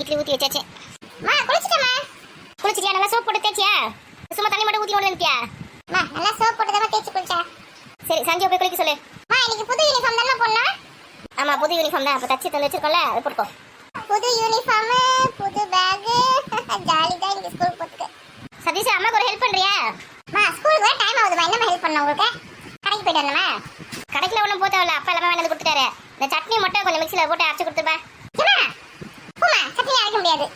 இட்லி ஊற்றி வச்சாச்சு. மா குளிச்சிட்டேம்மா குளிச்சிட்டியா? நல்லா சோப் போட்டு தேய்ச்சியா? சும்மா தண்ணி மட்டும் ஊற்றி கொண்டு வந்துட்டியா? மா நல்லா சோப் போட்டு தான் தேய்ச்சி குளிச்சா சரி சஞ்சய் போய் குளிக்க சொல்லு. மா இன்னைக்கு புது யூனிஃபார்ம் தானே போடலாம் ஆமா புது யூனிஃபார்ம் தான். அப்போ தச்சு தந்து வச்சிருக்கோம்ல அது போட்டுக்கோ. புது யூனிஃபார்ம் புது பேக் ஜாலி தான் இன்னைக்கு ஸ்கூல் போட்டுக்க சதீஷ் அம்மாக்கு ஒரு ஹெல்ப் பண்றியா மா ஸ்கூலுக்கு வர டைம் ஆகுதுமா என்ன ஹெல்ப் பண்ண உங்களுக்கு கடைக்கு போயிட்டு வரணுமா கடைக்குல ஒன்றும் போத்தவில்ல அப்பா எல்லாமே வாங்கி கொடுத்துட்டாரு இந்த சட்னி மட்டும் கொஞ்சம் மிக்சியில் போட்டு அரைச்சு கொடுத்துருப்பேன் போமா முடியாது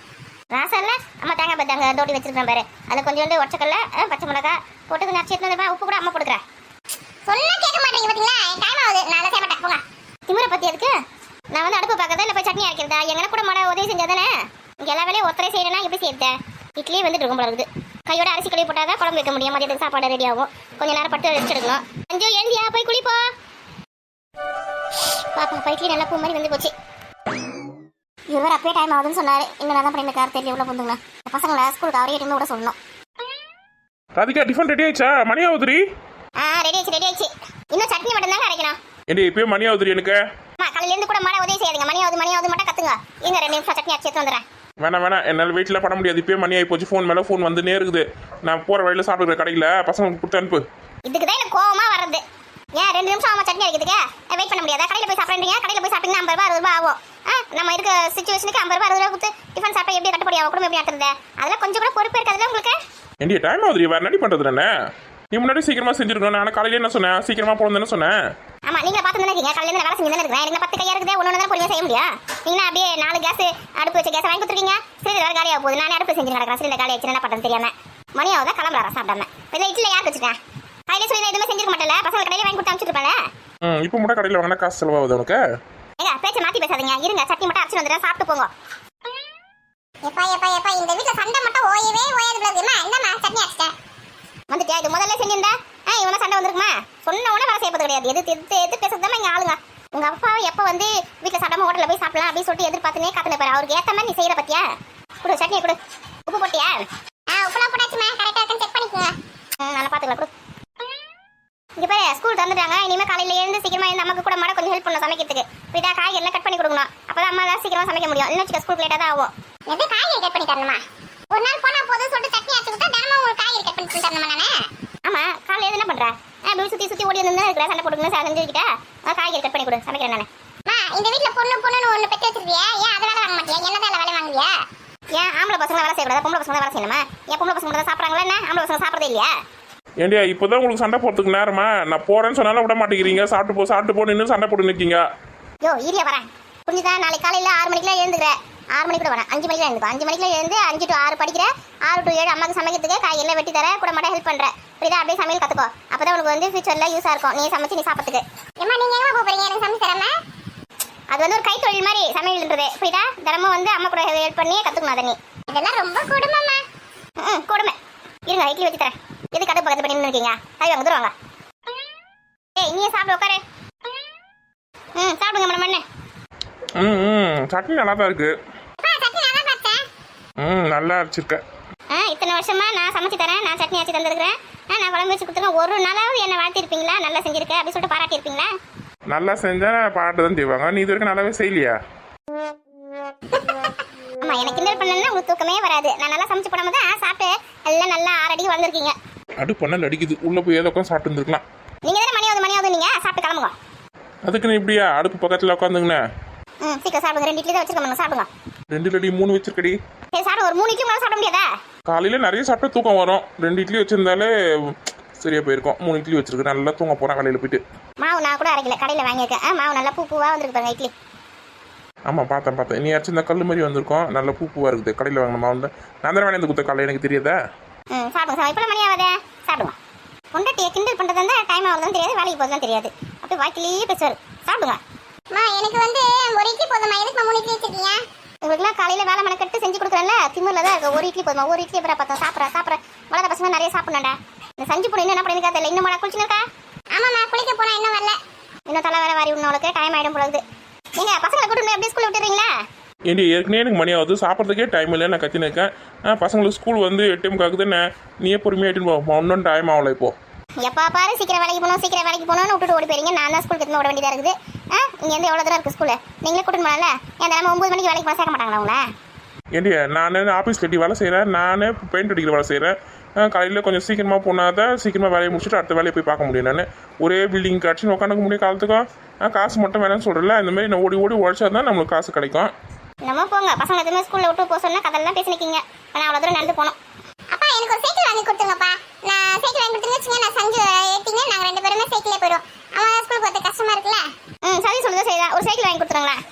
ராசல்ல அம்மா தேங்காய் பத்தாங்க தோட்டி வச்சிருக்கேன் பாரு. அதில் கொஞ்சோண்டு ஒச்சக்கல்ல அஹ், பச்சை மிளகா போட்டு கொஞ்சம் அரைச்சி எடுத்து உப்பு கூட அம்மா போட்டுக்கிறேன். சொன்னா கேட்க மாட்டீங்க பாத்தீங்களா? டைம் ஆகுது. நான் செய்ய மாட்டேன் போங்க. திமிர பத்தி எதுக்கு? நான் வந்து அடுப்பு பார்க்கறதா இல்லை போய் சட்னி அரைக்கிறதா? எங்கன்னா கூட மாட உதவி செஞ்சாதானே? இங்கே எல்லா வேலையும் ஒத்தரை செய்யறேன்னா எப்படி செய்யறது? இட்லி வந்துட்டு இருக்கும் போல இருக்குது. கையோட அரிசி கழுவி போட்டாதான் குழம்பு வைக்க முடியும். மதியத்துக்கு சாப்பாடு ரெடி ஆகும். கொஞ்ச நேரம் பட்டு ரெஸ்ட் எடுக்கணும். அஞ்சு எழுந்தியா போய் குளிப்போ. பாப்பா பைட்லி நல்லா பூ மாதிரி வந்து போச்சு. இவர் அப்பயே டைம் ஆகுதுன்னு சொன்னாரு. இன்னும் தான் பண்ணி கார் தெரியல எவ்வளோ பொந்துங்களா பசங்களை ஸ்கூலுக்கு அவரே இருந்து கூட சொல்லணும். ராதிகா டிஃபன் ரெடி ஆயிடுச்சா? மணி ஆகுதுரி ஆ ரெடி ஆச்சு ரெடி ஆச்சு இன்னும் சட்னி மட்டும் தாங்க அரைக்கணும். ஏண்டி இப்பயே மணி ஆகுதுரி எனக்கு. அம்மா காலையில இருந்து கூட மாட உதவி செய்யாதீங்க. மணி ஆகுது மணி ஆகுது மட்டும் கத்துங்க. இங்க ரெண்டு நிமிஷம் சட்னி அரைச்சி எடுத்து வந்துடுறேன். வேணாம் வேணாம். என்னால் வீட்டில் பண்ண முடியாது. இப்பயே மணி ஆகி போச்சு ஃபோன் மேலே ஃபோன் வந்துனே இருக்குது. நான் போகிற வழியில் சாப்பிடுற கடையில் பசங்களுக்கு கொடுத்து அனுப்பு. இதுக்கு தான் எனக்கு கோவமா வர்றது. ஏன் ரெண்டு நிமிஷம் ஆகும் சட்னி அரைக்கிறதுக்கு? வெயிட் பண்ண முடியாதா? கடையில் போய் சாப்பிட்றீங்க கடையில் போய் சாப்பிட்டீங்கன்னா ஐம்பது ரூபா அறுபது ரூபா ஆகும். ஆ நம்ம இருக்க சுச்சுவேஷனுக்கு ஐம்பது ரூபா அறுபது ரூபா கொடுத்து டிஃபன் சாப்பிட்டா எப்படி கட்டுப்படி ஆகும்? குடும்பம் எப்படி நடத்துறது? அதெல்லாம் கொஞ்சம் கூட பொறுப்பு இருக்காதுல்ல உங்களுக்கு? ஏண்டி டைம் ஆகுதுரி வேறு நடி பண்ணுறது என்ன நீ முன்னாடி சீக்கிரமாக செஞ்சிருக்கணும் நான் காலையில என்ன சொன்னேன்? சீக்கிரமாக போகணுன்னு சொன்னேன்? ஆமா நீங்க பார்த்து தானே இருக்கீங்க. காலையில இருந்து வேலை செஞ்சு தானே இருக்கேன். எனக்கு பத்து கையா இருக்குது? ஒன்று தான் செய்ய முடியும்? நீங்க அப்படியே நாலு கேஸ் அடுப்பு வச்ச கேஸ் வாங்கி கொடுத்துருக்கீங்க. சிலிண்டர் வேறு காலியாக போகுது. நானே அடுப்பு செஞ்சு நடக்கிறேன் சிலிண்டர் காலி ஆச்சு என்ன பண்ணுறது தெரியாம. மணி ஆகுதா? கிளம்புறாரா? சாப்பிடாம. இதில் இட்லி யாருக்கு வச்சுட்டேன் கையில சொல்லி எதுவுமே செஞ்சிருக்க மாட்டேன்ல. பசங்க கடையில் வாங்கி கொடுத்து அனுப்பிச்சிருப்பேன்ல ம் இப்போ மட்டும் கடையில் வாங்கினா காசு செலவாகுது உனக்கு? பேசாதீங்க. இருங்க சட்னி மட்டும் அரைச்சு வந்துடுறேன். சாப்பிட்டு போங்க. எப்பா எப்பா எப்பா இந்த வீட்ல சண்டை மட்டும் ஓயவே ஓயாது பிளவுமா என்னம்மா சட்னி அரைச்சிட்டேன் வந்துட்டியா? இது முதல்ல செஞ்சிருந்தா? ஆ இவனா சண்டை வந்திருக்குமா? சொன்ன உடனே வேலை செய்யறது கிடையாது. எது எது எது பேசுறதுதான் இங்க ஆளுங்க. உங்க அப்பா எப்ப வந்து வீட்டுல சாப்பிடாம ஹோட்டல்ல போய் சாப்பிடலாம் அப்படின்னு சொல்லிட்டு எதிர்பார்த்துனே காத்துன பாரு அவருக்கு ஏத்த மாதிரி நீ செய்யற பத்தியா? கொடு சட்னியை கொடு. உப்பு போட்டியா? ஆ உப்புலாம் போட்டாச்சுமா கரெக்டா இருக்குன்னு செக் பண்ணிக்கோங்க. நல்லா பாத்துக்கலாம் கொடு. இங்க பாரு ஸ்கூல் தந்துட்டாங்க இனிமே காலையில எழுந்து சீக்கிரமா எழுந்து அம்மாக்கு ஹெல்ப் பண்ணணும் சமைக்கிறதுக்கு. போயிட்டா காய்கறி எல்லாம் கட் பண்ணி கொடுக்கணும். அப்பதான் அம்மா தான் சீக்கிரமா சமைக்க முடியும். இல்லைன்னு வச்சுக்க ஸ்கூல் லேட்டா தான் ஆகும். எது காய்கறி கட் பண்ணி தரணுமா? ஒரு நாள் போனா போதும் சொல்லிட்டு சட்னி அரைச்சு கொடுத்தா தினமும் உங்களுக்கு காய்கறி கட் பண்ணி தரணுமா நானே? ஆமா காலையில என்ன பண்ற? அப்படி சுத்தி சுத்தி ஓடி வந்து இருக்கிற சண்டை போட்டுக்கணும் செஞ்சுக்கிட்ட காய்கறி கட் பண்ணி கொடு சமைக்கிறேன் நானே. இந்த வீட்ல பொண்ணு பொண்ணுன்னு ஒண்ணு பெற்று வச்சிருக்கியா? ஏன் அதனால வாங்க மாட்டியா? என்னதான் வேலை வாங்குவியா? ஏன் ஆம்பளை பசங்க வேலை செய்யக்கூடாது? பொம்பளை பசங்க வேலை செய்யணுமா? ஏன் பொம்பளை பசங்க சாப்பிட்றாங்களா என்ன? ஆம்பளை பசங்க சாப்பிட்றதே இல்லையா? ஏண்டியா இப்போதான் உங்களுக்கு சண்டை போகிறதுக்கு நேரமா? நான் போகிறேன்னு சொன்னாலும் விட மாட்டேங்கிறீங்க. சாப்பிட்டு போ சாப்பிட்டு போ நின்று சண்டை போட்டு நிற்கீங்க யோ ஈரியா வரேன். புரிஞ்சுதா? நாளைக்கு காலையில் ஆறு மணிக்கெல்லாம் எழுந்துக்கிறேன் ஆறு மணிக்கு கூட வரேன். அஞ்சு மணிக்கு எழுந்துக்கோ. அஞ்சு மணிக்கு எழுந்து அஞ்சு டு ஆறு படிக்கிறேன் ஆறு டு ஏழு அம்மாக்கு சமைக்கிறதுக்கு காய் எல்லாம் வெட்டி தர கூட மட்டும் ஹெல்ப் பண்ணுறேன் புரியுதா? அப்படியே சமையல் கற்றுக்கோ அப்போ தான் உனக்கு வந்து ஃபியூச்சரில் யூஸாக இருக்கும். நீ சமைச்சு நீ சாப்பிட்றதுக்கு ஏமா நீங்கள் எங்கே போகிறீங்க எனக்கு சமைச்சு தரமா அது வந்து ஒரு கைத்தொழில் மாதிரி சமையல்ன்றது புரியுதா? தினமும் வந்து அம்மா கூட ஹெல்ப் பண்ணி கற்றுக்கணும் அதை நீ. இதெல்லாம் ரொம்ப கொடுமைம்மா. ம் கொடுமை. இருங்க இட்லி வச்சு தரேன். எது கடை பக்கத்து பண்ணி இருக்கீங்க கை வாங்க தருவாங்க ஏய் நீயே சாப்பிட உட்காரு. ம் சாப்பிடுங்க மேடம் மண்ணு. ம் சட்னி நல்லா தான் இருக்கு ம் நல்லா அரைச்சிருக்க. ஆ இத்தனை வருஷமா நான் சமைச்சு தரேன் நான் சட்னி அரைச்சி தந்துருக்கிறேன். நான் குழம்பு வச்சு கொடுத்துருக்கேன். ஒரு நாளாவது என்னை வாழ்த்திருப்பீங்களா? நல்லா செஞ்சிருக்க அப்படின்னு சொல்லிட்டு பாராட்டியிருப்பீங்களா? நல்லா செஞ்சா பாட்டு தான் செய்வாங்க நீ இது வரைக்கும் நல்லாவே செய்யலையா? ஆமா எனக்கு கிண்டல் பண்ணலன்னா உங்களுக்கு தூக்கமே வராது. நான் நல்லா சமைச்சு போடாம தான் சாப்பிட்டு எல்லாம் நல்லா ஆறடிக்கு வளர்ந்துருக்கீங்க. அடு பண்ணல் அடிக்குது. உள்ளே போய் ஏதோ உட்காந்து சாப்பிட்டு இருந்துருக்கலாம். நீங்க தானே மணியாவது மணியாவது நீங்க? சாப்பிட்டு கிளம்புங்க. அதுக்கு நீ இப்படியா? அடுப்பு பக்கத்தில் உட்காந்துங்கண்ணே. ம் சீக்கிரம் சாப்பிடுங்க. ரெண்டு இட்லி தான் வச்சிருக்கோம் சாப்பிடுங்க. ரெண்டு லடி மூணு வச்சிருக்கடி. சரி சாப்பிடு ஒரு மூணு இட்லி மேலே சாப்பிட முடியாதா? காலையில் நிறைய சாப்பிட்டா தூக்கம் வரும். ரெண்டு இட்லி வச்சிருந்தாலே சரியா போயிருக்கும். மூணு இட்லி வச்சிருக்கு. நல்லா தூங்க போகிறேன் காலையில் போயிட்டு. மாவு நான் கூட அரைக்கல. கடையில் வாங்கியிருக்கேன். மாவு நல்லா பூ பூவாக வந்திருக்கு பாருங்க இட்லி. ஆமாம் பார்த்தேன் பார்த்தேன். நீ அரைச்சிருந்தா கல் மாதிரி வந்திருக்கும். நல்லா பூ பூவாக இருக்குது. கடையில் வாங்கின மாவு நான் தானே வேணா குத்த காலையில் எனக்கு தெரியாதா? ம் சாப்பிடுங்க சாப்பிடுங்க. இப்போ மணி ஆகாதே? சாப்பிடுங்க பொண்டாட்டியை கிண்டல் பண்ணுறது வந்து டைம் ஆகுதுன்னு தெரியாது வேலைக்கு போகுதுன்னு தெரியாது. அப்படியே வாய்க்கிலேயே பேசுவார். சாப்பிடுங்க. அம்மா எனக்கு வந்து ஒரு இட்லி போதுமா எதுக்கு மூணு இட்லி வச்சிருக்கீங்க? உங்களுக்குலாம் காலையில் வேலை மெனக்கட்டு செஞ்சு கொடுக்குறேன்ல திமிரில் தான் இருக்கு. ஒரு இட்லி போதுமா ஒரு இட்லி அப்புறம் பார்த்தோம் சாப்பிட்ற சாப்பிட்ற. வளர பசங்க நிறைய சாப்பிடணும்டா. இந்த சஞ்சு பொண்ணு என்ன பண்ணிருக்கா தெரியல இன்னும் மழை குளிச்சுருக்கா ஆமாம்மா குளிக்க போனா இன்னும் வரல. இன்னும் தலை வேற வாரி விடணும் டைம் ஆகிடும் பொழுது நீங்க பசங்களை கூட்டு எப்படி ஸ்கூல் விட்டுறீங்களா? ஏண்டி ஏற்கனவே எனக்கு மணி ஆகுது. சாப்பிட்றதுக்கே டைம் இல்லை நான் ஆ, பசங்களுக்கு ஸ்கூல் வந்து எட்டு மணிக்கு என்ன நீயே பொறுமையாக எட்டுன்னு போ. இன்னும் டைம் ஆகல இப்போ. எப்பா பாரு சீக்கிரம் வேலைக்கு போகணும் சீக்கிரம் வேலைக்கு போகணும்னு விட்டுட்டு ஓடி போயிருங்க. நான் தான் ஸ்கூலுக்கு எடுத்து ஓட வேண்டியதாக இருக்குது. ஆ இங்கே இருந்து எவ்வளோ தூரம் இருக்குது ஸ்கூலு நீங்களே கூட்டிட்டு என் தினமும் ஒம்பது மணிக்கு வேலைக்கு போக சேர்க்க மாட்டாங்களா உங்களை? ஏண்டி நான் ஆஃபீஸ் கட்டி வேலை செய்கிறேன் நான் பெயிண்ட் அடிக்கிற வேலை செய்கிறேன் காலையில் கொஞ்சம் சீக்கிரமாக போனால் தான் சீக்கிரமாக வேலையை முடிச்சுட்டு அடுத்த வேலையை போய் பார்க்க முடியும் நான். ஒரே பில்டிங் கட்சி உட்காந்துக்க முடியும் காலத்துக்கும். காசு மட்டும் வேணும்னு சொல்கிறல இந்த மாதிரி நான் ஓடி ஓடி உழைச்சா தான் நம்மளுக்கு காசு கிடைக்கும். நம்ம போங்க. பசங்க எதுவுமே ஸ்கூலில் விட்டு போக சொன்னா கதெல்லாம் பேசி நிற்கிங்க நான் அவ்வளோ தூரம் நடந்து போகணும் அப்பா எனக்கு ஒரு சைக்கிள் வாங்கி கொடுத்துருங்கப்பா. நான் சைக்கிள் வாங்கி கொடுத்துருங்க நான் சஞ்சு ஏற்றிங்க நாங்கள் ரெண்டு பேருமே சைக்கிளே போயிடுவோம். அவன் ஸ்கூலுக்கு போகிறது கஷ்டமா இருக்குல்ல? ம் சரி சொல்லுங்க சரிதா ஒரு சைக்கிள் வாங்கி கொடுத்துருங்களேன்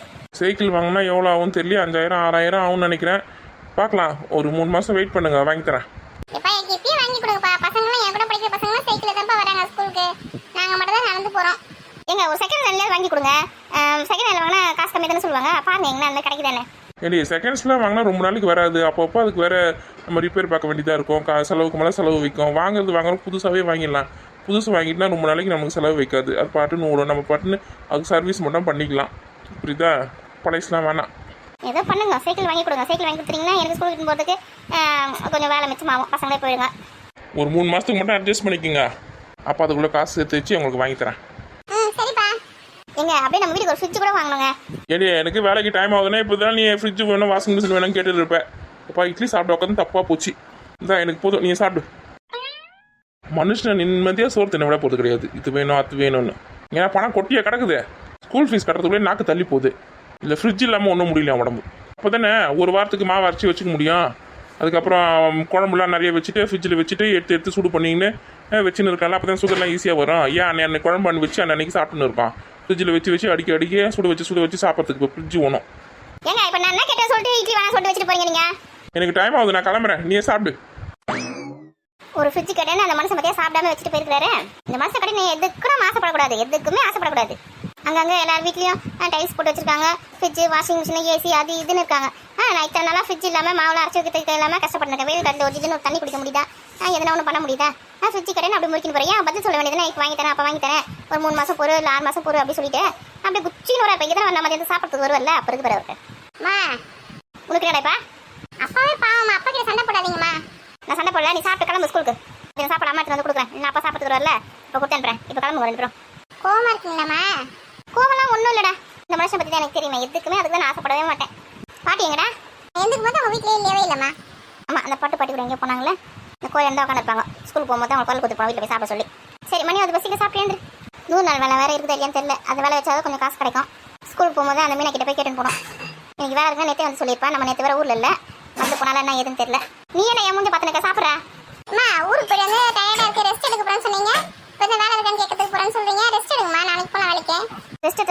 சைக்கிள் வாங்கினா எவ்வளோ ஆகும் தெரியல. அஞ்சாயிரம் ஆறாயிரம் ஆகும்னு நினைக்கிறேன். பார்க்கலாம். ஒரு மூணு மாதம் வெயிட் பண்ணுங்க. வாங்கி தரேன். எப்பா எனக்கு இப்பயும் வாங்கி கொடுங்கப்பா. பசங்களாம் என் கூட படிக்கிற பசங்களாம் சைக்கிளில் தான்ப்பா வராங்க ஸ்கூலுக்கு நாங்கள் மட்டும் தான் நடந்து போகிறோம் ஏங்க ஒரு செகண்ட் ஹேண்ட்லேயே வாங்கி கொடுங்க. செகண்ட் ஹேண்டில் வாங்கினா காசு கம்மி தானே சொல்லுவாங்க? பாருங்க எங்கன்னா அந்த கிடைக்குதானே. ஏடி செகண்ட்ஸ்லாம் வாங்கினா ரொம்ப நாளைக்கு வராது. அப்பப்போ அதுக்கு வேற நம்ம ரிப்பேர் பார்க்க வேண்டியதாக இருக்கும். கா செலவுக்கு மேலே செலவு வைக்கும். வாங்குறது வாங்குறோம் புதுசாகவே வாங்கிடலாம். புதுசு வாங்கிட்டுனா ரொம்ப நாளைக்கு நமக்கு செலவு வைக்காது. அது பாட்டுன்னு ஓடும். நம்ம பாட்டுன்னு அதுக்கு சர்வீஸ் மட்டும் பண்ணிக்கலாம். புரியுதா? பழையசுலாம் வேணாம். ஏதோ பண்ணுங்க. சைக்கிள் வாங்கி கொடுங்க. சைக்கிள் வாங்கி கொடுத்தீங்கன்னா எனக்கு ஸ்கூலுக்கு போகிறதுக்கு கொஞ்சம் வேலை மிச்சமாகும் பசங்களே போயிடுங்க. ஒரு மூணு மாதத்துக்கு மட்டும் அட்ஜஸ்ட் பண்ணிக்கோங்க. அப்போ அதுக்குள்ளே காசு சேர்த்து வச்சு உங்களுக்கு வாங்கி தரேன். எங்க அப்படியே நம்ம வீட்டுக்கு ஒரு ஃப்ரிட்ஜ் கூட வாங்கணுங்க. ஏடி எனக்கு வேலைக்கு டைம் ஆகுதுன்னா இப்போ தான் நீ ஃப்ரிட்ஜ் வேணும் வாஷிங் மிஷின் வேணும் கேட்டுட்டு இருப்பேன் அப்பா இட்லி சாப்பிட உட்காந்து தப்பாக போச்சு. இதான் எனக்கு போதும் நீ சாப்பிடு. மனுஷன் நிம்மதியாக சோறு தின்ன விட போகிறது கிடையாது. இது வேணும் அது வேணும்னு. ஏன்னா பணம் கொட்டியாக கிடக்குது. ஸ்கூல் ஃபீஸ் கட்டுறதுக்குள்ளே நாக்கு தள்ளி போகுது. இல்லை ஃப்ரிட்ஜ் இல்லாமல் ஒன்றும் முடியல உடம்பு? அப்போ தானே ஒரு வாரத்துக்கு மாவு அரைச்சி வச்சுக்க முடியும். அதுக்கப்புறம் குழம்புலாம் நிறைய வச்சுட்டு ஃப்ரிட்ஜில் வச்சுட்டு எடுத்து எடுத்து சூடு பண்ணிங்கன்னு வச்சுன்னு இருக்காங்க அப்போ தான் சுகர்லாம் ஈஸியாக வரும். ஏன் அன்னை குழம்பு அன்னைக்கு வச்சு அன்னைக்கு சாப்பிட்டுன்னு இருப்பான். ஃப்ரிட்ஜில் வச்சு வச்சு அடிக்க அடிக்க சுட வச்சு சுட வச்சு சாப்பிட்றதுக்கு இப்போ ஃப்ரிட்ஜ் வேணும் ஏங்க இப்போ நான் என்ன கேட்டேன் சொல்லிட்டு இட்லி வேணா சொல்லிட்டு வச்சுட்டு போறீங்க நீங்க? எனக்கு டைம் ஆகுது நான் கிளம்புறேன். நீயே சாப்பிடு. ஒரு ஃப்ரிட்ஜ் கேட்டேன்னு அந்த மனுஷன் பத்தியா சாப்பிடாம வச்சுட்டு போயிருக்காரு இந்த மனுஷன் கடை நீ எதுக்கும் ஆசைப்படக்கூடாது. எதுக்குமே ஆசைப்படக்கூடாது. அங்கங்க எல்லார் வீட்லயும் டைல்ஸ் போட்டு வச்சிருக்காங்க. ஃப்ரிட்ஜ் வாஷிங் மிஷின் ஏசி அது இதுன்னு இருக்காங்க. ஆ நான் இத்தனை நாளா ஃப்ரிட்ஜ் இல்லாம மாவுல அரைச்சி வைக்கிறது இல்லாம கஷ்டப்பட்டிருக்கேன் வெயில் கண்டு ஒரு ஒரு தண்ணி குடிக்க முடியுதா? எதனா ஒன்று பண்ண முடியுதா? நான் ஃப்ரிட்ஜ் கடைன்னு அப்படி முடிக்கணும் போறேன். ஏன் பதில் சொல்ல வேண்டியது நான் வாங்கி தரேன் அப்போ வாங்கி தரேன். ஒரு மூணு மாசம் பொறு இல்லை ஆறு மாசம் பொறு அப்படி சொல்லிட்டு அப்படியே குச்சின்னு ஒரு இப்போ எதனா நம்ம எதுவும் சாப்பிட்றதுக்கு வருவல்ல அப்போ இருக்கு பிறகு மா உனக்கு என்னடாப்பா அப்பாவே பாவம் அப்பா கிட்ட சண்டை போடாதீங்கம்மா. நான் சண்டை போடல நீ சாப்பிட்டு கிளம்பு ஸ்கூலுக்கு சாப்பிட அம்மா எடுத்து வந்து கொடுக்குறேன். நான் அப்பா சாப்பிட்டு வரல இப்போ கொடுத்து அனுப்புறேன். இப்போ கிளம்புங்க ரெண்டு பேரும் கோவமா இருக்கீங்களாம்மா? ஒன்றும் இல்லைடா. இந்த மனுஷன் பற்றி தான் எனக்கு தெரியுமே. எதுக்குமே அதுக்கு நான் ஆசைப்படவே மாட்டேன். பாட்டி எங்கடா? எதுக்கு போது அவங்க வீட்டிலே இல்லவே இல்லைம்மா. ஆமாம் அந்த பாட்டு பாட்டி கூட எங்கேயோ போனாங்களே இந்த கோயில் இருந்தால் உட்காந்துருப்பாங்க ஸ்கூலுக்கு போகும்போது அவங்க குரல் கொடுத்துருப்பாங்க வீட்டில் போய் சாப்பிட சொல்லி. சரி மணி அது பஸ்ஸில் சாப்பிட்டு நூறு நாள் வேலை வேறு இருக்குது இல்லையான்னு தெரியல. அந்த வேலை வச்சாதான் கொஞ்சம் காசு கிடைக்கும். ஸ்கூலுக்கு போகும்போது அந்த மீனை கிட்ட போய் கேட்டுன்னு போனோம். இன்னைக்கு வேலை இருக்கா நேற்றே வந்து சொல்லியிருப்பேன் நம்ம நேற்று வேறு ஊரில் இல்லை. வந்து போனாலும் என்ன ஏதுன்னு தெரியல நீ என்ன என் மூஞ்சி பார்த்து சாப்பிட்ற அம்மா ஊருக்கு போய் வந்து டயர்டாக இருக்கு ரெஸ்ட் எடுக்க போகிறேன்னு சொன்னீங்க இப்போ இந்த வேலை இருக்கான்னு கேட்கறதுக்கு போகிறேன்னு சொல்றீங்க ரெஸ்ட் எடுங்கம்மா நாளைக்கு போகலாம் வேலைக்கு ரெஸ்ட்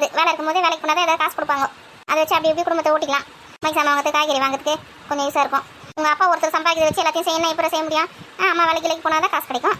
எடுத்ததான் வேலை இருக்கும்போது வேலைக்கு போனால் ஏதாவது காசு கொடுப்பாங்க. அதை வச்சு அப்படி இப்படி குடும்பத்தை ஓட்டிக்கலாம். மைக் சாமான் வாங்குறதுக்கு காய்கறி வாங்குறதுக்கு கொஞ்சம் ஈஸியாக இருக்கும். உங்கள் அப்பா ஒருத்தர் சம்பாதிக்கிறத வச்சு எல்லாத்தையும் செய்யணும் இப்போ செய்ய முடியும்? ஆ, அம்மா வேலைக்கு வேலைக்கு போனால் தான் காசு கிடைக்கும்.